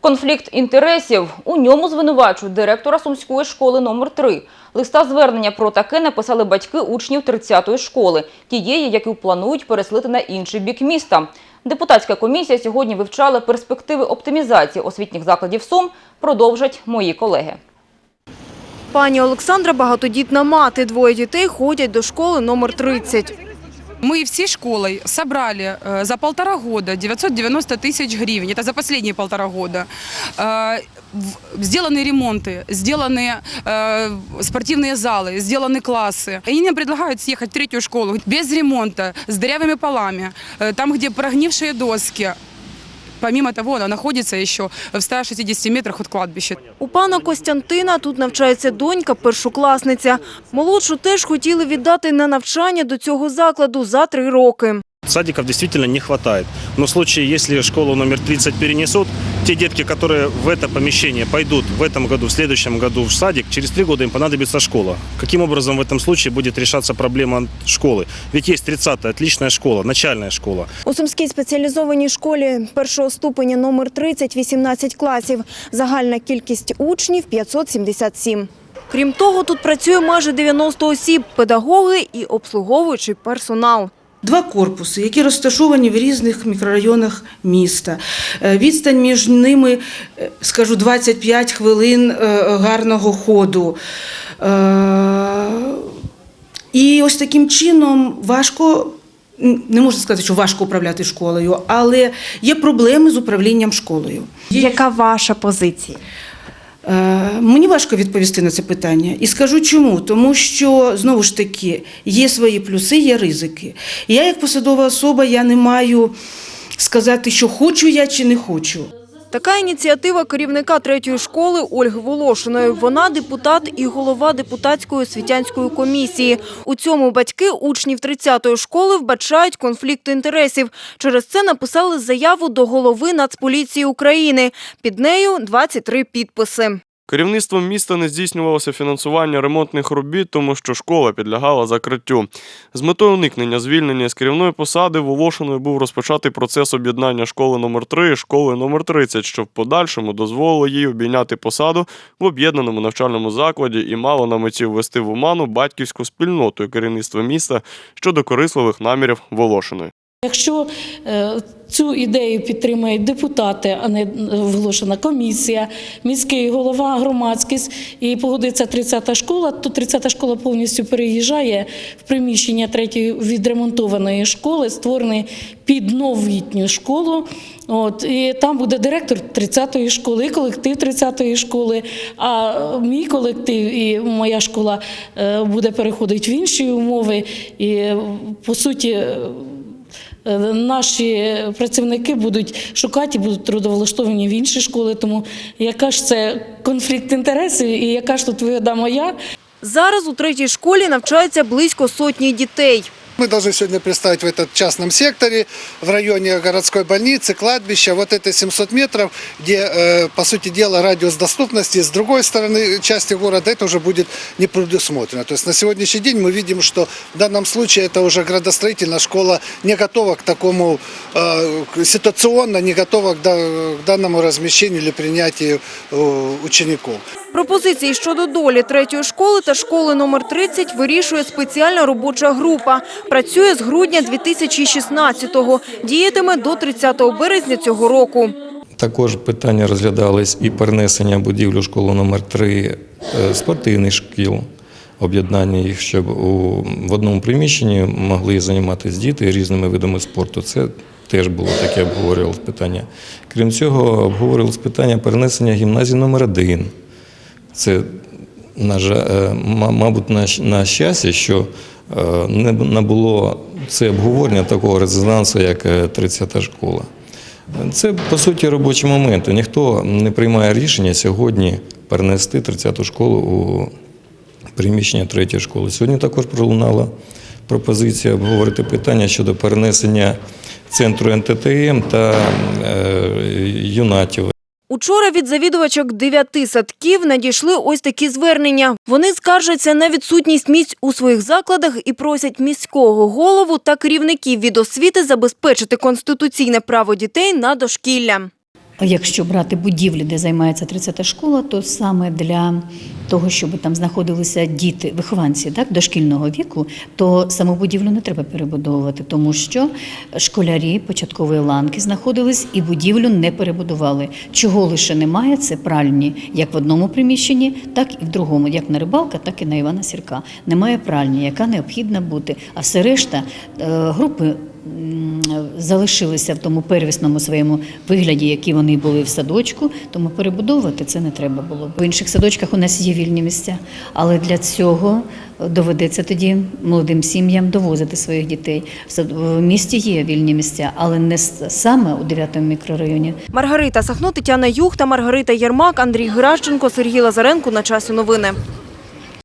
Конфлікт інтересів. У ньому звинувачують директора Сумської школи номер 3 Листа звернення про таке написали батьки учнів 30-ї школи, тієї, яку планують переселити на інший бік міста. Депутатська комісія сьогодні вивчала перспективи оптимізації освітніх закладів Сум. Продовжать мої колеги. Пані Олександра багатодітна мати. Двоє дітей ходять до школи номер 30. Мы всей школой собрали э, за полтора года 990 тысяч гривен. Это за последние полтора года. Э, в- Сделаны ремонты, сделаны э, спортивные залы, сделаны классы. И они нам предлагают съехать в третью школу без ремонта, с дырявыми полами, э, там, где прогнившие доски. Помимо того, вона знаходиться ще в 160 метрах від кладбища. У пана Костянтина тут навчається донька, першокласниця. Молодшу теж хотіли віддати на навчання до цього закладу за три роки. Садиков действительно не хватает. Но в случае, если школу номер 30 перенесут, те детки, которые в это помещение пойдут в этом году, в следующем году в садик, через три года им понадобится школа. Каким образом в этом случае будет решаться проблема школы? Ведь есть 30-я, отличная школа, начальная школа. У Сумській спеціалізованій школі першого ступеня номер 30 – 18 класів. Загальна кількість учнів – 577. Крім того, тут працює майже 90 осіб – педагоги і обслуговуючий персонал. Два корпуси, які розташовані в різних мікрорайонах міста. Е, Відстань між ними, е, скажу, 25 хвилин е, гарного ходу. І ось таким чином важко, не можна сказати, що важко управляти школою, але є проблеми з управлінням школою. Яка ваша позиція? Е, Мені важко відповісти на це питання. І скажу чому. Тому що, знову ж таки, є свої плюси, є ризики. Я, як посадова особа, я не маю сказати, що хочу я чи не хочу. Така ініціатива керівника третьої школи Ольги Волошиної. Вона депутат і голова депутатської освітянської комісії. У цьому батьки учнів 30-ї школи вбачають конфлікт інтересів. Через це написали заяву до голови Нацполіції України. Під нею 23 підписи. Керівництвом міста не здійснювалося фінансування ремонтних робіт, тому що школа підлягала закриттю. З метою уникнення звільнення з керівної посади Волошиною був розпочатий процес об'єднання школи номер 3 і школи номер 30, що в подальшому дозволило їй обійняти посаду в об'єднаному навчальному закладі і мало на меті ввести в оману батьківську спільноту і керівництво міста щодо корисливих намірів Волошиної. Якщо е, цю ідею підтримають депутати, а не оголошена комісія, міський голова, громадськість і погодиться 30-та школа, то 30-та школа повністю переїжджає в приміщення третьої відремонтованої школи, створений під новітню школу. От, і там буде директор 30-ї школи, і колектив 30-ї школи. А мій колектив і моя школа е, буде переходити в інші умови. І е, по суті. Е, Наші працівники будуть шукати, і будуть трудовлаштовані в інші школи. Тому яка ж це конфлікт інтересів і яка ж тут вигода моя? Зараз у третій школі навчається близько сотні дітей. Мы должны сегодня представить в этом частном секторе, в районе городской больницы, кладбища, вот это 700 метров, где, э, по сути дела, радиус доступности с другой стороны части города, это уже будет не предусмотрено. То есть на сегодняшний день мы видим, что в данном случае это уже градостроительная школа не готова к такому, э, к- ситуационно не готова к да- к данному размещению или принятию э, учеников. Пропозиції щодо долі третьої школи та школи номер 30 вирішує спеціальна робоча група. Працює з грудня 2016-го. Діятиме до 30 березня цього року. Також питання розглядались і перенесення будівлю школи номер 3 е, спортивних шкіл, об'єднання їх, щоб в одному приміщенні могли займатися діти різними видами спорту. Це теж було таке обговорювалось питання. Крім цього, обговорювалось питання перенесення гімназії номер 1 Це, на, е, мабуть, на, щастя, що не б- не було це обговорення такого резонансу, як е, 30-та школа. Це по суті робочі моменти. Ніхто не приймає рішення сьогодні перенести 30-ту школу у приміщення третьої школи. Сьогодні також пролунала пропозиція обговорити питання щодо перенесення центру НТТМ та е, юнатів. Учора від завідувачок дев'яти садків надійшли ось такі звернення. Вони скаржаться на відсутність місць у своїх закладах і просять міського голову та керівників від освіти забезпечити конституційне право дітей на дошкілля. Якщо брати будівлі, де займається 30-та школа, то саме для того, щоб там знаходилися діти, вихованці так, дошкільного віку, то саму будівлю не треба перебудовувати, тому що школярі початкової ланки знаходились і будівлю не перебудували. Чого лише немає, це пральні, як в одному приміщенні, так і в другому, як на рибалка, так і на Івана Сірка. Немає пральні, яка необхідна бути. А все решта е, групи залишилися в тому первісному своєму вигляді, які вони були в садочку, тому перебудовувати це не треба було. В інших садочках у нас є вільні місця, але для цього доведеться тоді молодим сім'ям довозити своїх дітей. В місті є вільні місця, але не саме у 9 мікрорайоні. Маргарита Сахно, Тетяна Юх та Маргарита Єрмак, Андрій Геращенко, Сергій Лазаренко на часі новини.